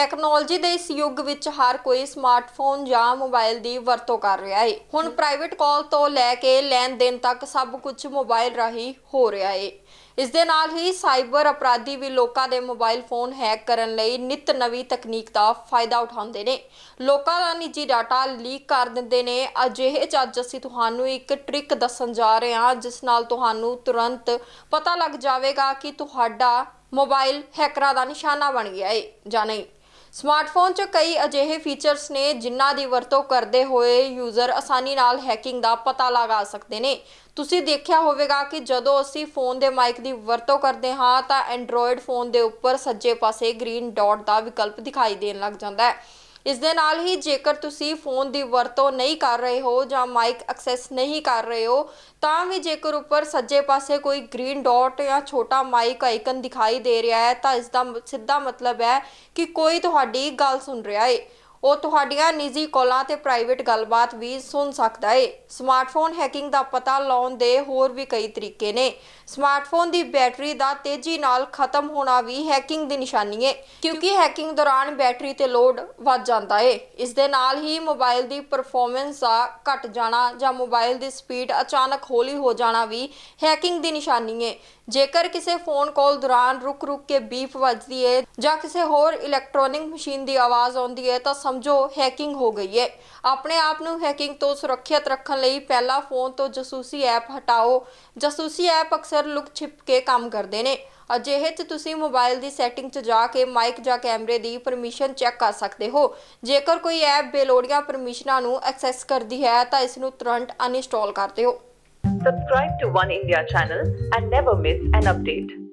Technology ਦੇ ਇਸ ਯੁੱਗ ਵਿੱਚ ਹਰ ਕੋਈ ਸਮਾਰਟਫੋਨ ਜਾਂ ਮੋਬਾਈਲ ਦੀ ਵਰਤੋਂ ਕਰ ਰਿਹਾ ਹੈ ਹੁਣ ਪ੍ਰਾਈਵੇਟ ਕਾਲ ਤੋਂ ਲੈ ਕੇ ਲੈਣ ਦੇਣ ਤੱਕ ਸਭ ਕੁਝ ਮੋਬਾਈਲ ਰਾਹੀਂ ਹੋ ਰਿਹਾ ਹੈ ਇਸ ਦੇ ਨਾਲ ਹੀ ਸਾਈਬਰ ਅਪਰਾਧੀ ਵੀ ਲੋਕਾਂ ਦੇ ਮੋਬਾਈਲ ਫੋਨ ਹੈਕ ਕਰਨ ਲਈ ਨਿਤ ਨਵੀਂ ਤਕਨੀਕ ਦਾ ਫਾਇਦਾ ਉਠਾਉਂਦੇ ਨੇ। ਲੋਕਾਂ ਦਾ ਨਿੱਜੀ ਡਾਟਾ ਲੀਕ ਕਰ ਦਿੰਦੇ ਨੇ। ਅਜਿਹੇ 'ਚ ਅੱਜ ਅਸੀਂ ਤੁਹਾਨੂੰ ਇੱਕ ਟ੍ਰਿਕ ਦੱਸਣ ਜਾ ਰਹੇ ਹਾਂ ਜਿਸ ਨਾਲ ਤੁਹਾਨੂੰ ਤੁਰੰਤ ਪਤਾ ਲੱਗ ਜਾਵੇਗਾ ਕਿ ਤੁਹਾਡਾ ਮੋਬਾਈਲ ਹੈਕਰਾਂ ਦਾ ਨਿਸ਼ਾਨਾ ਬਣ ਗਿਆ ਹੈ ਜਾਂ ਨਹੀਂ। ਸਮਾਰਟਫੋਨ 'ਚ ਕਈ ਅਜਿਹੇ ਫੀਚਰਸ ਨੇ ਜਿਨ੍ਹਾਂ ਦੀ ਵਰਤੋਂ ਕਰਦੇ ਹੋਏ ਯੂਜ਼ਰ ਆਸਾਨੀ ਨਾਲ ਹੈਕਿੰਗ ਦਾ ਪਤਾ ਲਗਾ ਸਕਦੇ ਨੇ। ਤੁਸੀਂ ਦੇਖਿਆ ਹੋਵੇਗਾ ਕਿ ਜਦੋਂ ਅਸੀਂ ਫੋਨ ਦੇ ਮਾਈਕ ਦੀ ਵਰਤੋਂ ਕਰਦੇ ਹਾਂ, ਤਾਂ ਐਂਡਰੋਇਡ ਫੋਨ ਦੇ ਉੱਪਰ ਸੱਜੇ ਪਾਸੇ ਗ੍ਰੀਨ ਡਾਟ ਦਾ ਵਿਕਲਪ ਦਿਖਾਈ ਦੇਣ ਲੱਗ ਜਾਂਦਾ ਹੈ। ਇਸ ਦੇ ਨਾਲ ਹੀ ਜੇਕਰ ਤੁਸੀਂ ਫੋਨ ਦੀ ਵਰਤੋਂ ਨਹੀਂ ਕਰ ਰਹੇ ਹੋ ਜਾਂ ਮਾਈਕ ਐਕਸੈਸ ਨਹੀਂ ਕਰ ਰਹੇ ਹੋ, ਤਾਂ ਵੀ ਜੇਕਰ ਉੱਪਰ ਸੱਜੇ ਪਾਸੇ ਕੋਈ ਗ੍ਰੀਨ ਡਾਟ ਜਾਂ ਛੋਟਾ ਮਾਈਕ ਆਈਕਨ ਦਿਖਾਈ ਦੇ ਰਿਹਾ ਹੈ, ਤਾਂ ਇਸ ਦਾ ਸਿੱਧਾ ਮਤਲਬ ਹੈ ਕਿ ਕੋਈ ਤੁਹਾਡੀ ਗੱਲ ਸੁਣ ਰਿਹਾ ਹੈ ਉਹ ਤੁਹਾਡੀਆਂ ਨਿੱਜੀ ਕਾਲਾਂ ਤੇ ਪ੍ਰਾਈਵੇਟ ਗੱਲਬਾਤ ਵੀ ਸੁਣ ਸਕਦਾ ਹੈ ਸਮਾਰਟਫੋਨ ਹੈਕਿੰਗ ਦਾ ਪਤਾ ਲਾਉਣ ਦੇ ਹੋਰ ਵੀ ਕਈ ਤਰੀਕੇ ਨੇ। ਸਮਾਰਟਫੋਨ ਦੀ ਬੈਟਰੀ ਦਾ ਤੇਜ਼ੀ ਨਾਲ ਖਤਮ ਹੋਣਾ ਵੀ ਹੈਕਿੰਗ ਦੀ ਨਿਸ਼ਾਨੀ ਹੈ ਕਿਉਂਕਿ ਹੈਕਿੰਗ ਦੌਰਾਨ ਬੈਟਰੀ ਤੇ ਲੋਡ ਵੱਧ ਜਾਂਦਾ ਹੈ ਇਸ ਦੇ ਨਾਲ ਹੀ ਮੋਬਾਈਲ ਦੀ ਪਰਫਾਰਮੈਂਸ ਦਾ ਘਟ ਜਾਣਾ ਜਾਂ ਮੋਬਾਈਲ ਦੀ ਸਪੀਡ ਅਚਾਨਕ ਹੌਲੀ ਹੋ ਜਾਣਾ ਵੀ ਹੈਕਿੰਗ ਦੀ ਨਿਸ਼ਾਨੀ ਹੈ ਜੇਕਰ ਕਿਸੇ ਫੋਨ ਕਾਲ ਦੌਰਾਨ ਰੁਕ-ਰੁਕ ਕੇ ਬੀਪ ਵੱਜਦੀ ਹੈ ਜਾਂ ਕਿਸੇ ਹੋਰ ਇਲੈਕਟ੍ਰੋਨਿਕ ਮਸ਼ੀਨ ਦੀ ਆਵਾਜ਼ ਆਉਂਦੀ ਹੈ ਤਾਂ ਸਮਝੋ ਹੈਕਿੰਗ ਹੋ ਗਈ ਹੈ ਆਪਣੇ ਆਪ ਨੂੰ ਹੈਕਿੰਗ ਤੋਂ ਸੁਰੱਖਿਅਤ ਰੱਖਣ ਲਈ ਪਹਿਲਾਂ ਫੋਨ ਤੋਂ ਜਾਸੂਸੀ ਐਪ ਹਟਾਓ। ਜਾਸੂਸੀ ਐਪ ਅਕਸਰ ਲੁਕ ਛਿਪ ਕੇ ਕੰਮ ਕਰਦੇ ਨੇ। ਅਜਿਹੇ 'ਚ ਤੁਸੀਂ ਮੋਬਾਈਲ ਦੀ ਸੈਟਿੰਗ 'ਚ ਜਾ ਕੇ ਮਾਈਕ ਜਾਂ ਕੈਮਰੇ ਦੀ ਪਰਮਿਸ਼ਨ ਚੈੱਕ ਕਰ ਸਕਦੇ ਹੋ। ਜੇਕਰ ਕੋਈ ਐਪ ਬੇਲੋੜੀਆਂ ਪਰਮਿਸ਼ਨਾਂ ਨੂੰ ਐਕਸੈਸ ਕਰਦੀ ਹੈ, ਤਾਂ ਇਸ ਨੂੰ ਤੁਰੰਤ ਅਨਇੰਸਟਾਲ ਕਰ ਦਿਓ। Subscribe to One India channel and never miss an update.